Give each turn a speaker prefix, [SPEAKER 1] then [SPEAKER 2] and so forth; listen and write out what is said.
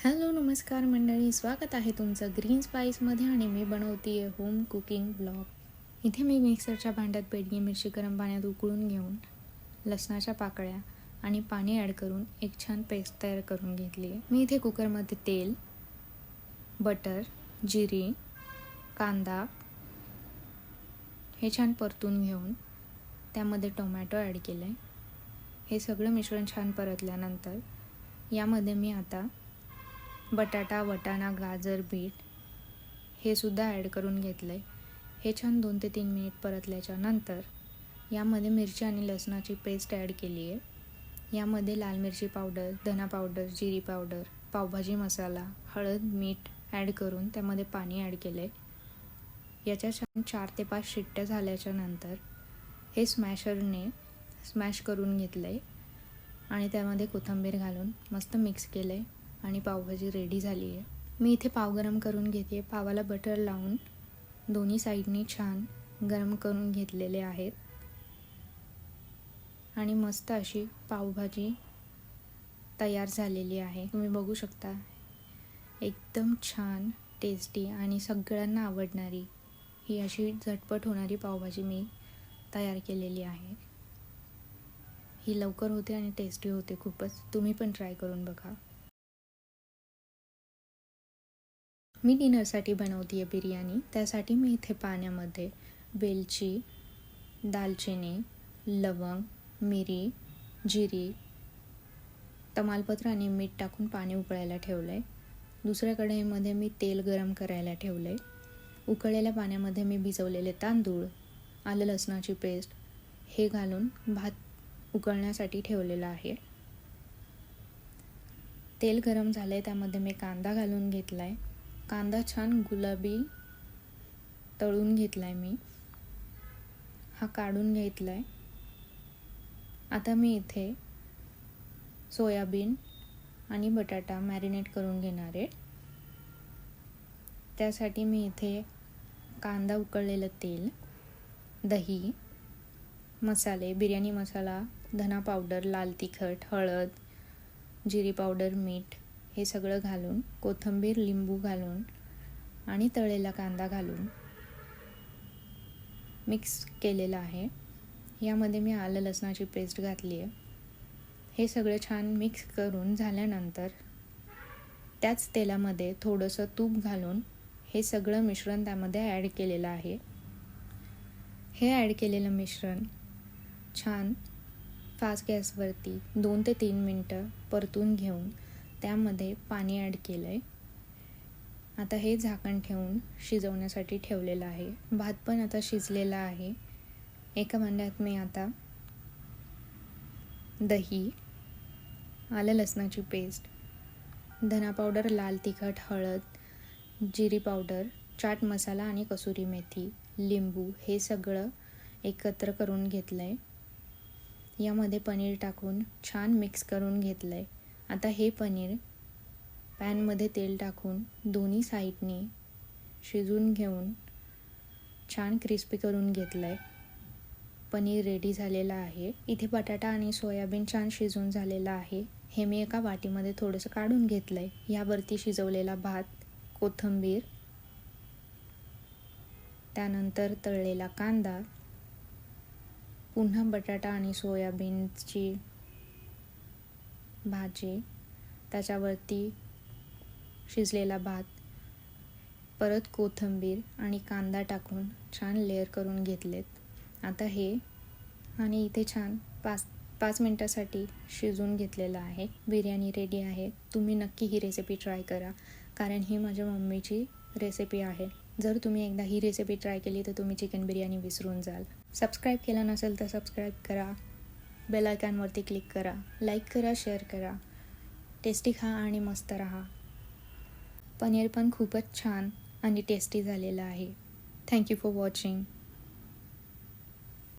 [SPEAKER 1] Hello नमस्कार मंडळी. स्वागत आहे तुमचं ग्रीन स्पाईसमध्ये आणि मी बनवते आहे होम कुकिंग ब्लॉग इथे मी मिक्सरच्या भांड्यात बेडगी मिरची गरम पाण्यात उकळून घेऊन लसणाच्या पाकळ्या आणि पाणी ॲड करून एक छान पेस्ट तयार करून घेतली आहे. मी इथे कुकरमध्ये तेल बटर जिरी कांदा हे छान परतून घेऊन त्यामध्ये टोमॅटो ॲड केलं आहे हे सगळं मिश्रण छान परतल्यानंतर यामध्ये मी आता बटाटा वटाणा गाजर बीट हे सुद्धा ॲड करून घेतलं आहे हे छान दोन ते तीन मिनिट परतल्याच्या नंतर यामध्ये मिरची आणि लसणाची पेस्ट ॲड केली आहे. यामध्ये लाल मिरची पावडर धना पावडर जिरी पावडर पावभाजी मसाला हळद मीठ ॲड करून त्यामध्ये पाणी ॲड केलं आहे याच्या छान चार ते पाच शिट्ट्या झाल्याच्यानंतर हे स्मॅशरने स्मॅश करून घेतलं आहे आणि त्यामध्ये कोथिंबीर घालून मस्त मिक्स केलं आहे आणि पावभाजी रेडी झाली आहे मी इथे पाव गरम करून घेते. पावाला बटर लावून दोन्ही साईडनी छान गरम करून घेतलेले आहेत. आणि मस्त अशी पावभाजी तयार झालेली आहे. तुम्ही बघू शकता एकदम छान टेस्टी आणि सगळ्यांना आवडणारी ही अशी झटपट होणारी पावभाजी मी तयार केलेली आहे. ही लवकर होते आणि टेस्टी होते खूपच. तुम्ही पण ट्राय करून बघा. मी डिनरसाठी बनवते आहे बिर्याणी. त्यासाठी मी इथे पाण्यामध्ये वेलची दालचिनी लवंग मिरी जिरी तमालपत्र आणि मीठ टाकून पाणी उकळायला ठेवलं आहे दुसऱ्या कढईमध्ये मी तेल गरम करायला ठेवलं आहे उकळलेल्या पाण्यामध्ये मी भिजवलेले तांदूळ आलं लसणाची पेस्ट हे घालून भात उकळण्यासाठी ठेवलेलं आहे. तेल गरम झालं आहे त्यामध्ये मी कांदा घालून घेतला आहे कांदा छान गुलाबी तळून घेतला आहे मी. हा काढून घेतला आहे आता मी इथे सोयाबीन आणि बटाटा मॅरिनेट करून घेणार आहे. त्यासाठी मी इथे कांदा उकळलेलं तेल दही मसाले बिर्याणी मसाला धना पावडर लाल तिखट हळद जिरी पावडर मीठ हे सगळं घालून कोथिंबीर लिंबू घालून आणि तळलेला कांदा घालून मिक्स केलेलं आहे. यामध्ये मी आलं लसणाची पेस्ट घातली आहे. हे सगळं छान मिक्स करून झाल्यानंतर त्याच तेलामध्ये थोडंसं तूप घालून हे सगळं मिश्रण त्यामध्ये ॲड केलेलं आहे. हे ॲड केलेलं मिश्रण छान फास्ट गॅसवरती दोन ते तीन मिनटं परतून घेऊन त्यामध्ये पाणी ॲड केलं आहे आता हे झाकण ठेवून शिजवण्यासाठी ठेवलेलं आहे. भात पण आता शिजलेला आहे. एका भांड्यात मी आता दही आलं लसणाची पेस्ट धना पावडर लाल तिखट हळद जिरी पावडर चाट मसाला आणि कसुरी मेथी लिंबू हे सगळं एकत्र करून घेतलं आहे यामध्ये पनीर टाकून छान मिक्स करून घेतलं आहे आता हे पनीर पॅनमध्ये तेल टाकून दोन्ही साईडनी शिजून घेऊन छान क्रिस्पी करून घेतलं आहे पनीर रेडी झालेलं आहे. इथे बटाटा आणि सोयाबीन छान शिजून झालेलं आहे. हे मी एका वाटीमध्ये थोडंसं काढून घेतलं आहे ह्यावरती शिजवलेला भात कोथिंबीर त्यानंतर तळलेला कांदा पुन्हा बटाटा आणि सोयाबीनची भाजी त्याच्यावरती शिजलेला भात परत कोथिंबीर आणि कांदा टाकून छान लेअर करून घेतलेत. आता हे आणि इथे छान पाच पाच मिनटासाठी शिजून घेतलेलं आहे. बिर्याणी रेडी आहे. तुम्ही नक्की ही रेसिपी ट्राय करा. कारण ही माझ्या मम्मीची रेसिपी आहे. जर तुम्ही एकदा ही रेसिपी ट्राय केली तर तुम्ही चिकन बिर्याणी विसरून जाल. सबस्क्राईब केलं नसेल तर सबस्क्राईब करा. बेल आयकॉनवरती क्लिक करा. लाईक करा शेअर करा. टेस्टी खा आणि मस्त राहा. पनीर पण खूपच छान आणि टेस्टी झालेलं आहे. Thank you for watching